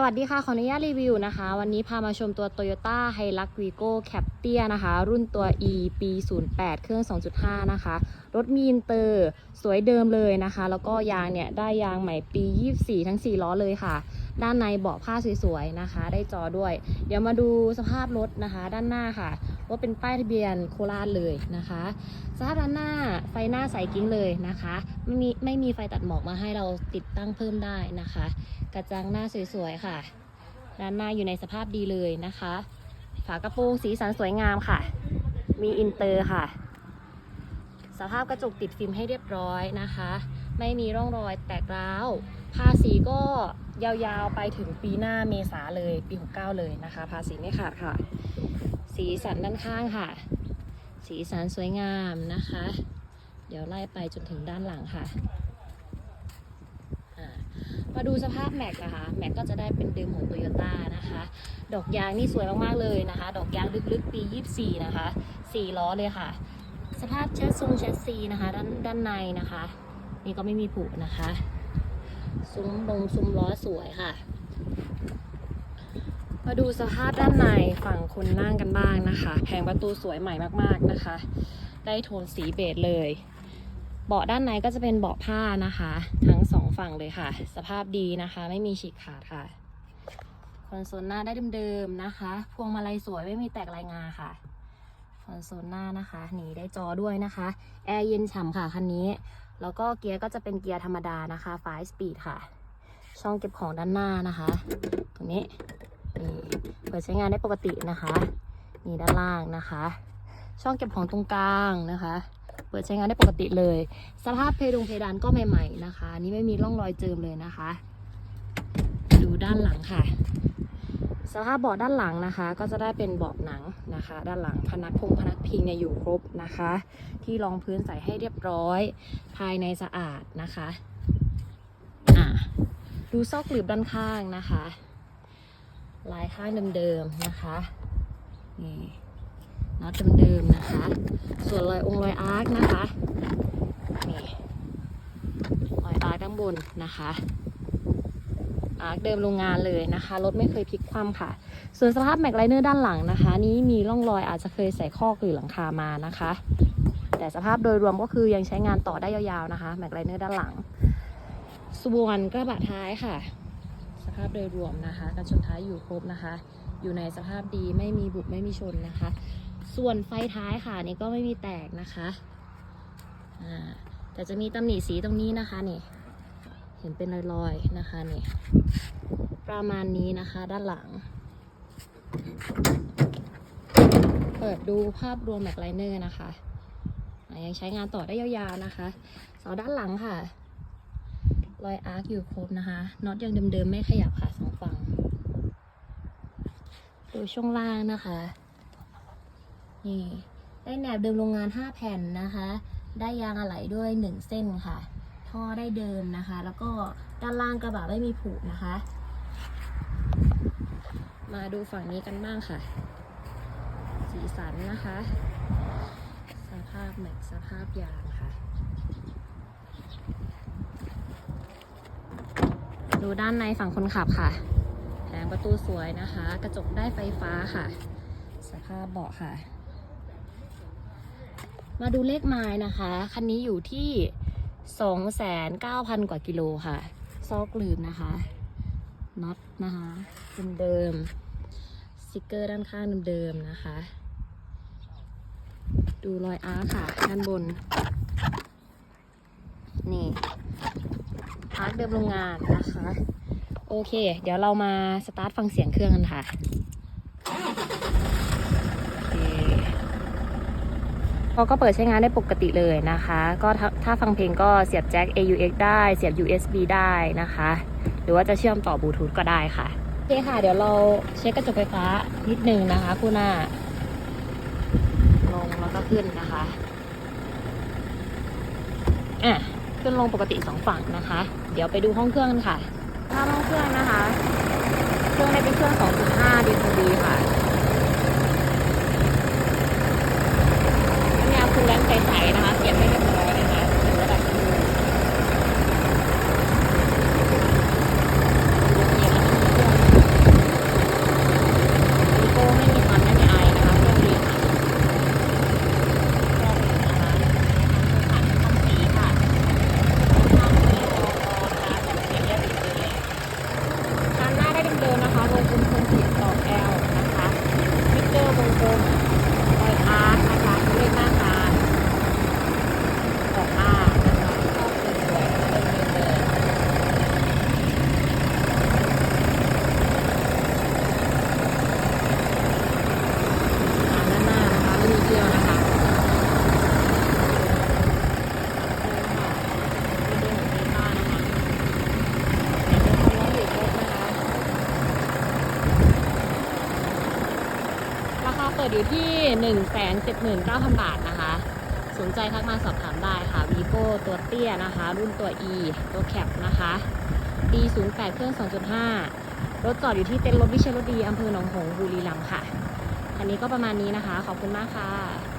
สวัสดีค่ะ ขออนุญาตรีวิวนะคะ วันนี้พามาชมตัว Toyota Hilux Vigo Cap เตียนะคะ รุ่นตัว E ปี 08 เครื่อง 2.5 นะคะรถมีนเตอร์สวยเดิมเลยนะคะ แล้วก็ยางเนี่ยได้ยางใหม่ปี 24 ทั้ง 4 ล้อเลยค่ะ ด้านในเบาะผ้าสวยๆนะคะ ได้จอด้วย เดี๋ยวมาดูสภาพรถนะคะ ด้านหน้าค่ะ ว่าเป็นป้ายทะเบียนโคราชเลยนะคะสภาพด้านหน้าไฟหน้าใสกิ้งเลยนะคะไม่มีไม่มีไฟตัดหมอกมาให้เราติดตั้งเพิ่มได้นะคะ กระจังหน้าสวยๆค่ะ ด้านหน้าอยู่ในสภาพดีเลยนะคะ ฝากระโปรงสีสันสวยงามค่ะ มีอินเตอร์ค่ะ สภาพกระจกติดฟิล์มให้เรียบร้อยนะคะ ไม่มีร่องรอยแตกร้าว ภาษีก็ยาวๆไปถึงปีหน้าเมษาเลยปี 69 เลยนะคะ ภาษีไม่ขาดค่ะ สีสันด้านข้างค่ะ สีสันสวยงามนะคะ เดี๋ยวไล่ไปจนถึงด้านหลังค่ะมาดูสภาพแม็กนะคะ แม็กก็จะได้เป็นเดิมของ Toyota นะคะ ดอกยางนี่สวยมากๆเลยนะคะ ดอกยางลึกๆปี 24 นะคะ 4 ล้อเลยค่ะ สภาพแชสซงแชสซีนะคะด้านด้านในนะคะ นี่ก็ไม่มีผุนะคะ ซุ้มลงซุ้มล้อสวยค่ะ มาดูสภาพด้านในฝั่งคนนั่งกันบ้างนะคะแผงประตูสวยใหม่มากๆนะคะ ได้โทนสีเบจเลยเบาะด้านในก็จะเป็นเบาะผ้านะคะ ทั้งสองฝั่งเลยค่ะ สภาพดีนะคะ ไม่มีฉีกขาดค่ะคอนโซลหน้าได้เดิมๆนะคะ พวงมาลัยสวยไม่มีแตกลายงาค่ะ คอนโซลหน้านะคะนี่ได้จอด้วยนะคะแอร์เย็นฉ่ำค่ะคันนี้ แล้วก็เกียร์ก็จะเป็นเกียร์ธรรมดานะคะ5 speed ค่ะ ช่องเก็บของด้านหน้านะคะ ตรงนี้นี่เปิดใช้งานได้ปกตินะคะนี่ด้านล่างนะคะ ช่องเก็บของตรงกลางนะคะ เปิดใช้งานได้ปกติเลย สภาพเพดงเพดานก็ใหม่ ๆนะคะ นี่ไม่มีร่องรอยเจิมเลยนะคะ ดูด้านหลังค่ะ สภาพเบาะด้านหลังนะคะ ก็จะได้เป็นเบาะหนังนะคะ ด้านหลังพนักพงพนักพิงเนี่ยอยู่ครบนะคะ ที่รองพื้นใส่ให้เรียบร้อย ภายในสะอาดนะคะอะดูซอกหลืบด้านข้างนะคะ ลายข้างเดิมๆนะคะนี่น็อตเดิมๆนะคะ ส่วนรอยองค์รอยอาร์คนะคะนี่รอยอาร์คด้านบนนะคะ เดิมโรงงานเลยนะคะรถไม่เคยพลิกคว่ำค่ะ ส่วนสภาพแม็กไลเนอร์ด้านหลังนะคะ นี้มีร่องรอยอาจจะเคยใส่คอกหรือหลังคามานะคะ แต่สภาพโดยรวมก็คือยังใช้งานต่อได้ยาวๆนะคะแม็กไลเนอร์ด้านหลัง ส่วนกระบะท้ายค่ะ สภาพโดยรวมนะคะกันชนท้ายอยู่ครบนะคะ อยู่ในสภาพดีไม่มีบุบไม่มีชนนะคะ ส่วนไฟท้ายค่ะนี่ก็ไม่มีแตกนะคะแต่จะมีตำหนิสีตรงนี้นะคะนี่ เห็นเป็นรอยๆนะคะนี่ประมาณนี้นะคะด้านหลัง เปิดดูภาพรวมแม็กไลเนอร์นะคะอะยังใช้งานต่อได้ยาวๆนะคะเสาด้านหลังค่ะ รอยอาร์คอยู่ครบนะคะน็อตยังเดิมๆไม่ขยับค่ะสองฝั่ง ดูช่วงล่างนะคะ นี่ได้แหนบเดิมโรงงาน 5 แผ่นนะคะ ได้ยางอะไหล่ด้วย 1 เส้นค่ะ ท่อได้เดิมนะคะ แล้วก็ด้านล่างกระบะไม่มีผุนะคะ มาดูฝั่งนี้กันบ้างค่ะ สีสันนะคะ สภาพแม็กสภาพยางค่ะ ดูด้านในฝั่งคนขับค่ะแผงประตูสวยนะคะ กระจกได้ไฟฟ้าค่ะ สภาพเบาะค่ะ มาดูเลขไม้นะคะ คันนี้อยู่ที่ 29,000 กว่ากิโลค่ะ ซอกลืมนะคะน็อตนะคะเดิมสติกเกอร์ด้านข้างเดิมๆนะคะ ดูรอยอาร์คค่ะด้านบน นี่อาร์คเดิมโรงงานนะคะ โอเค เดี๋ยวเรามาสตาร์ทฟังเสียงเครื่องกันค่ะโอเค เขาก็เปิดใช้งานได้ปกติเลยนะคะ ก็ถ้าถ้าฟังเพลงก็เสียบแจ็ค AUX ได้เสียบ USB ได้นะคะ หรือว่าจะเชื่อมต่อบลูทูธก็ได้ค่ะโอเคค่ะ เดี๋ยวเราเช็คกระจกไฟฟ้านิดนึงนะคะคู่หน้า ลงแล้วก็ขึ้นนะคะอะขึ้นลงปกติสองฝั่งนะคะ เดี๋ยวไปดูห้องเครื่องกันค่ะภาพห้องเครื่องนะคะ เครื่องได้เป็นเครื่อง 2.5 DCD ค่ะน้ำยาคูลแลนต์ใสๆนะคะ เสียบให้เรียบร้อยนะคะถึงระดับนี้เลยดูเกียร์นะคะเครื่อง คมไฟอาร์ตนะคะเลขหน้าตาของผ้านะคะชอบสวยๆนะคะเดินๆเลยอ่าด้านหน้านะคะไม่มีเกลียวนะคะเดินค่ะมาดูของเจ๊ป้านะคะอยากเป็นความร้อนอยู่ครบนะคะ ราคาเปิ ดอยู่ที่ 179,000 บาทนะคะ สนใจทักมาสอบถามได้ค่ะ vivo ตัวเตี้ยนะคะ รุ่นตัว e ตัวแคปนะคะ d 0 8 เครื่อง 2.5 รถจอดอยู่ที่เต็นท์รถวิเชลรดีอำเภอหนองหงส์บุรีรัมย์ค่ะ อันนี้ก็ประมาณนี้นะคะ ขอบคุณมากค่ะ